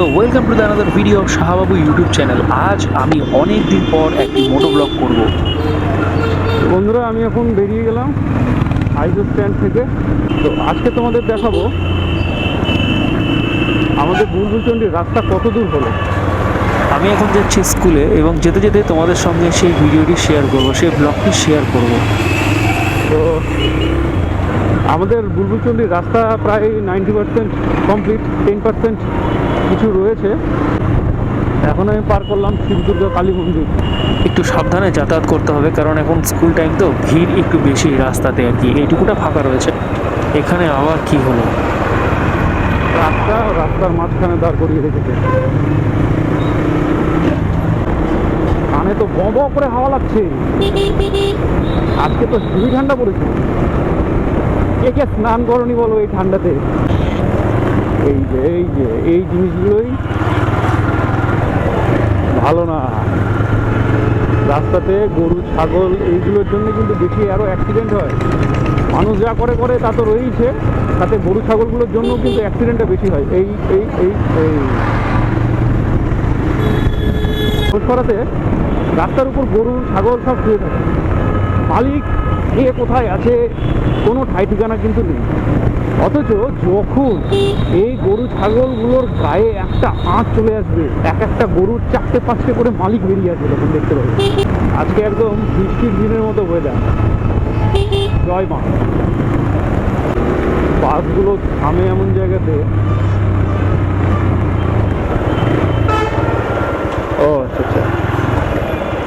So welcome to the another video Shahbabu YouTube channel আজ আমি অনেক দিন পর একটি মোটো ব্লগ করব। বন্ধুরা আমি এখন বেরিয়ে গেলাম হাইজো স্ট্যান্ড থেকে। তো আজকে তোমাদের দেখাবো আমাদের বুলবুলচন্ডির রাস্তা কত দূর হলো। আমি এখন যাচ্ছি স্কুলে এবং যেতে যেতে তোমাদের সঙ্গে সেই ভিডিওটি শেয়ার করব সেই ব্লগটি শেয়ার করব। তো আমাদের বুলবুলচন্ডির রাস্তা প্রায় ninety percent complete ten percent কিছু রয়েছে। এখন আমি পার করলাম শিবদুর্গা কালী মন্দির। একটু সাবধানে যাতায়াত করতে হবে কারণ এখন স্কুল টাইম তো ভিড় একটু বেশি রাস্তাতে আর কি। এইটুকুটা ফাঁকা রয়েছে। এখানে আবার কি হলো? রাস্তা রাস্তার মাঝখানে দাঁড় করিয়ে রেখেছে। কানে তো ব ব করে হাওয়া লাগছে। আজকে তো খুবই ঠান্ডা পড়েছে। কে কে স্নান করনি বলো এই ঠান্ডাতে? এই যে এই যে, এই জিনিসগুলোই ভালো না। রাস্তাতে গরু, ছাগল, এইগুলোর জন্য কিন্তু বেশি আরও অ্যাক্সিডেন্ট হয়। মানুষ যা করে করে তা তো রয়েছে তাতে গরু, ছাগলগুলোর জন্য কিন্তু অ্যাক্সিডেন্টটা বেশি হয়। এই এই এই এই। করাতে রাস্তার উপর গরু, ছাগল সব শুয়ে থাকে। মালিক কে কোথায় আছে, কোনো ঠাই ঠিকানা কিন্তু নেই। অথচ যখন এই গরু ছাগলগুলোর গায়ে একটা আঁচ চলে আসবে, এক একটা গরুর চারটে পাঁচটে করে মালিক বেরিয়ে আসবে তখন দেখতে পাবে। আজকে একদম বৃষ্টির দিনের মতো ওয়েদার জয় মা। বাসগুলো থামে এমন জায়গাতে। ও আচ্ছা আচ্ছা।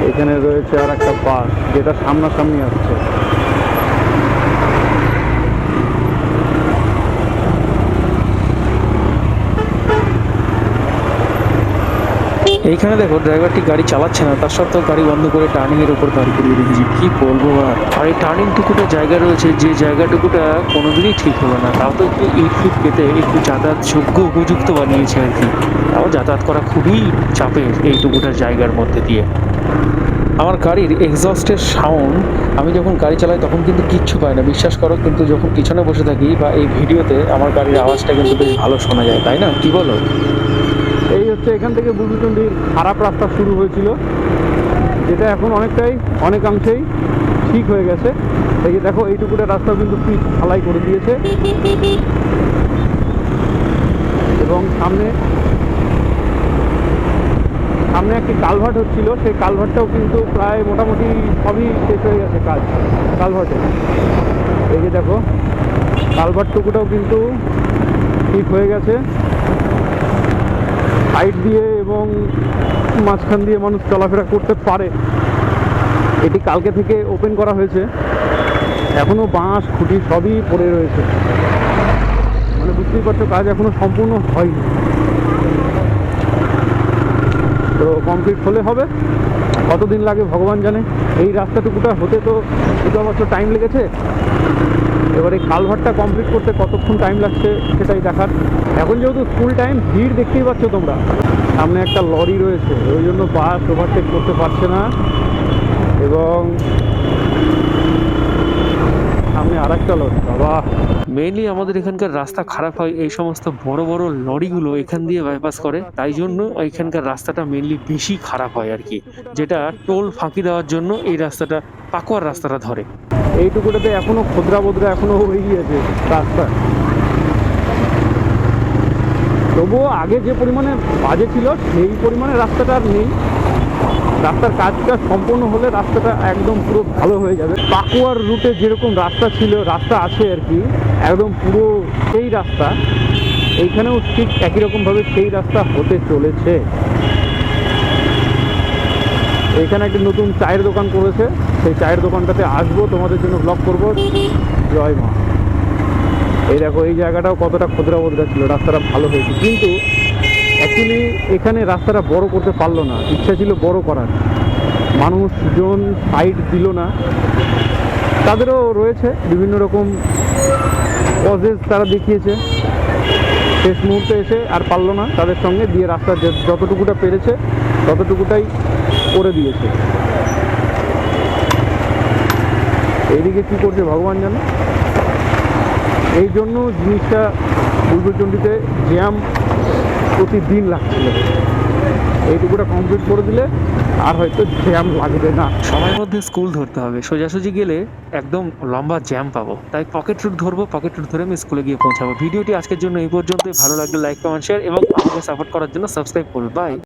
এখানে রয়েছে আর একটা বাস, যেটা সামনাসামনি আসছে। এইখানে দেখো ড্রাইভারটি গাড়ি চালাচ্ছে না, তার সত্ত্বেও গাড়ি বন্ধ করে টার্নিং এর উপর দাঁড় করিয়ে রেখেছি। কি বলব আর? আর এই টার্নিং টুকুটা জায়গা রয়েছে, যে জায়গাটুকুটা কোনোদিনই ঠিক হলো না। তাও তো একটু ইট ফিট পেতে একটু যাতায়াত যোগ্য উপযুক্ত বানিয়েছে আর কি। তাও যাতায়াত করা খুবই চাপের এইটুকুটার জায়গার মধ্যে দিয়ে। আমার গাড়ির এক্সস্টের সাউন্ড আমি যখন গাড়ি চালাই তখন কিন্তু কিচ্ছু পাই না। বিশ্বাস করো, কিন্তু যখন পিছনে বসে থাকি বা এই ভিডিওতে আমার গাড়ির আওয়াজটা কিন্তু বেশ ভালো শোনা যায়, তাই না? কি বলো? এই হচ্ছে এখান থেকে বুলবুচন্ডির খারাপ রাস্তা শুরু হয়েছিল। যেটা এখন অনেকটাই, অনেকাংশেই ঠিক হয়ে গেছে। এই যে দেখো এইটুকুটা রাস্তা কিন্তু পিচ ঢালাই করে দিয়েছে। এবং সামনে সামনে একটি কালভার্ট হচ্ছিল। সেই কালভার্টটাও কিন্তু প্রায় মোটামুটি সবই শেষ হয়ে গেছে কাজ, কালভার্টে। এই যে দেখো কালভার্টটুকুটাও কিন্তু ঠিক হয়ে গেছে। সাইড দিয়ে এবং মাঝখান দিয়ে মানুষ চলাফেরা করতে পারে। এটি কালকে থেকে ওপেন করা হয়েছে। এখনও বাঁশ, খুঁটি সবই পড়ে রয়েছে। মানে বুঝতেই পারছ, কাজ এখনও সম্পূর্ণ হয়নি। তো কমপ্লিট হলে হবে। কতদিন লাগে ভগবান জানে। এই রাস্তাটুকুটা হতে তো দুটো বছর টাইম লেগেছে। এবারে কালভারটা কমপ্লিট করতে কতক্ষণ টাইম লাগছে সেটাই দেখার। এখন যেহেতু স্কুল টাইম ভিড় দেখতেই পাচ্ছ তোমরা। সামনে একটা লরি রয়েছে, ওই জন্য বাস ওভারটেক করতে পারছে না। এবং আর লরি। বাবা মেইনলি আমাদের এখানকার রাস্তা খারাপ হয়, এই সমস্ত বড় বড় লরিগুলো এখান দিয়ে বাইপাস করে, তাই জন্য এখানকার রাস্তাটা মেইনলি বেশি খারাপ হয় আর কি, যেটা টোল ফাঁকি দেওয়ার জন্য এই রাস্তাটা, পাকুয়ার রাস্তাটা ধরে। এইটুকুটাতে এখনও খোদরা বোদরা এখনও হয়ে গিয়েছে রাস্তা। তবুও আগে যে পরিমাণে বাজে ছিল, সেই পরিমাণে রাস্তাটা আর নেই। রাস্তার কাজটা সম্পূর্ণ হলে রাস্তাটা একদম পুরো ভালো হয়ে যাবে। পাকুয়ার রুটে যেরকম রাস্তা ছিল, রাস্তা আছে আর কি, একদম পুরো সেই রাস্তা। এইখানেও ঠিক একই রকমভাবে সেই রাস্তা হতে চলেছে। এখানে একটি নতুন চায়ের দোকান করেছে। সেই চায়ের দোকানটাতে আসব, তোমাদের জন্য ব্লগ করব। জয় মা। এই দেখো, এই জায়গাটাও কতটা ক্ষুদ্রা বদ্রা ছিল, রাস্তাটা ভালো হয়েছে। কিন্তু অ্যাকচুয়ালি এখানে রাস্তাটা বড় করতে পারল না। ইচ্ছা ছিল বড় করার। মানুষজন সাইড দিল না। তাদেরও রয়েছে বিভিন্ন রকম কজেস তারা দেখিয়েছে। শেষ মুহূর্তে এসে আর পারল না তাদের সঙ্গে দিয়ে রাস্তা যতটুকুটা পেরেছে, ততটুকুটাই করে দিয়েছে। এইদিকে কি করছে ভগবান জানে? এই জন্য জিনিসটা বুলবুলচন্ডিতে জ্যাম প্রতিদিন লাগছিল। এইটুকুটা কমপ্লিট করে দিলে আর হয়তো জ্যাম লাগবে না। সময়ের মধ্যে স্কুল ধরতে হবে। সোজাসুজি গেলে একদম লম্বা জ্যাম পাবো। তাই পকেট রুট ধরবো পকেট রুট ধরে আমি স্কুলে গিয়ে পৌঁছাবো। ভিডিওটি আজকের জন্য এই পর্যন্তই। ভালো লাগলে লাইক কমেন্ট শেয়ার এবং আমাকে সাপোর্ট করার জন্য সাবস্ক্রাইব করবে। বাই